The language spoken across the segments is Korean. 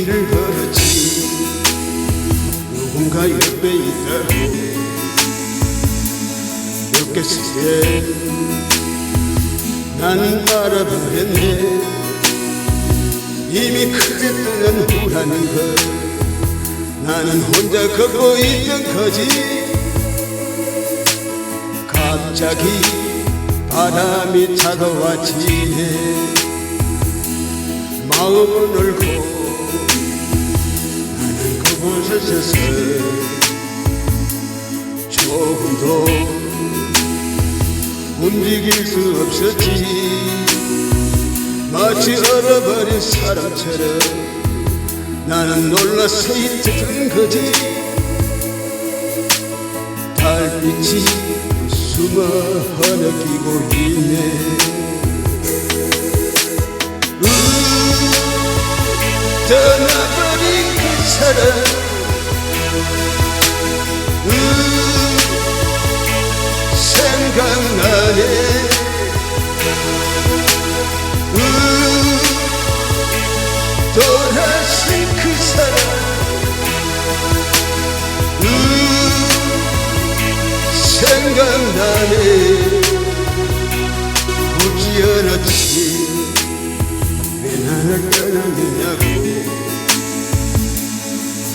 길을 걸었지. 누군가 옆에 있다고. 느꼈을 때 나는 알아버렸네. 이미 크게 뜨는 후라는 걸 나는 혼자 걷고 있던 거지. 갑자기 바람이 차가워지네. 마음은 얼고 조금도 움직일 수 없었지. 마치 얼어버린 사람처럼 나는 놀라 서 있던 거지. 달빛이 숨어 흐느끼고 있네. 떠나버린 그 사람 돌아선 그 사람. 음, 생각나네. 않았지. 왜 나를 떠났느냐고.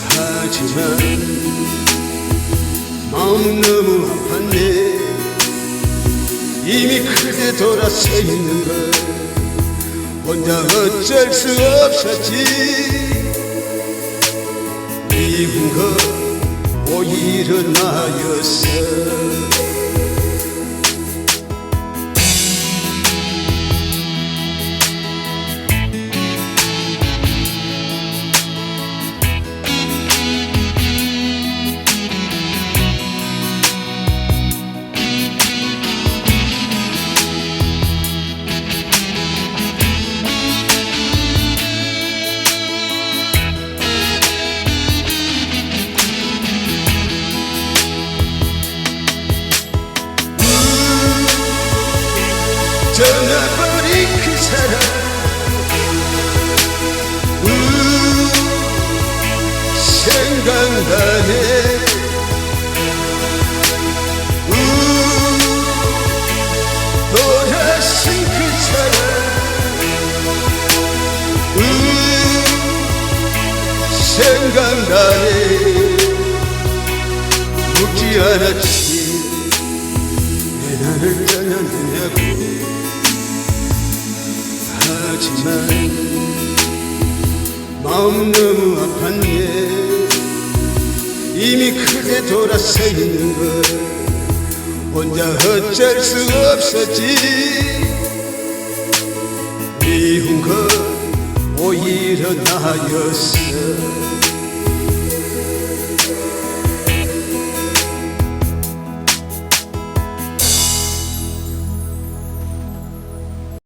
하지만 마음 너무 아팠네. 이미 크게 돌아서 있는 걸 혼자 어쩔 수 없었지. 미운 건 오히려 나였어 떠나버린 그 사람. 음, 생각나네. 음, 돌아선 그 사람. 음, 생각나네. 묻지 않았지. 왜 나를 떠났느냐고 하지만 마음 너무 아팠네. 이미 크게 돌아서 있는 걸 혼자 어쩔 수 없었지. 미운 건 오히려 나였어